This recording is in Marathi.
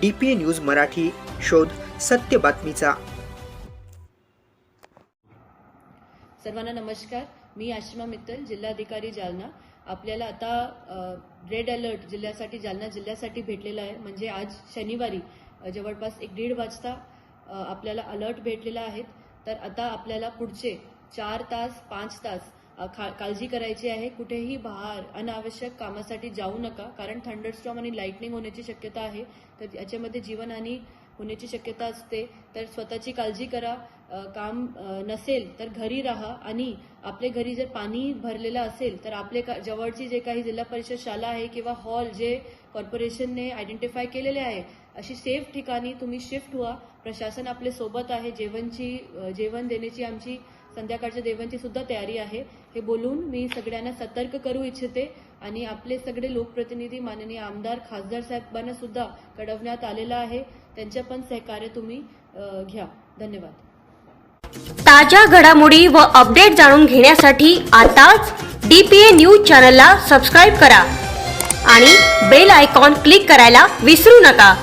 D P A news Marathi शोध सत्य बातमीचा. सर्वांना नमस्कार. मी आशिमा मित्तल जिल्हाधिकारी जालना. आपल्याला आता रेड अलर्ट जिल्ह्यासाठी जालना जिल्ह्यासाठी भेटलेला आहे. म्हणजे आज शनिवारी जवळपास एक दीड वाजता आपल्याला अलर्ट भेटलेला आहे. तर आता आपल्याला पुढचे चार तास पाच तास खा- काळजी करायची आहे. कुठेही बाहेर अनावश्यक कामासाठी जाऊ नका. कारण थंडरस्टॉम आणि लाईटनिंग होण्याची शक्यता आहे. तर याच्यामध्ये जीवनहानी होण्याची शक्यता असते. तर स्वतःची काळजी करा. काम नसेल तर घरी राहा. आणि आपले घरी जर पाणी भरलेलं असेल तर आपले का- जवळची जे काही जिल्हा परिषद शाळा आहे किंवा हॉल जे कॉर्पोरेशनने आयडेंटिफाय केलेले आहे अशी सेफ ठिकाणी तुम्ही शिफ्ट व्हा. प्रशासन आपले सोबत आहे. जेवणची जेवण देण्याची आमची संध्याकाळच्या देवांची सुद्धा तयारी आहे. हे बोलून मी सगळ्यांना सतर्क करू इच्छिते आणि आपले सगळे लोकप्रतिनिधी माननीय आमदार खासदार साहेबांना सुद्धा कळवण्यात आलेलं आहे. त्यांच्या पण सहकार्य तुम्ही घ्या. धन्यवाद. ताज्या घडामोडी व अपडेट जाणून घेण्यासाठी आताच डी पी ए न्यूज चॅनलला सबस्क्राईब करा आणि बेल आयकॉन क्लिक करायला विसरू नका.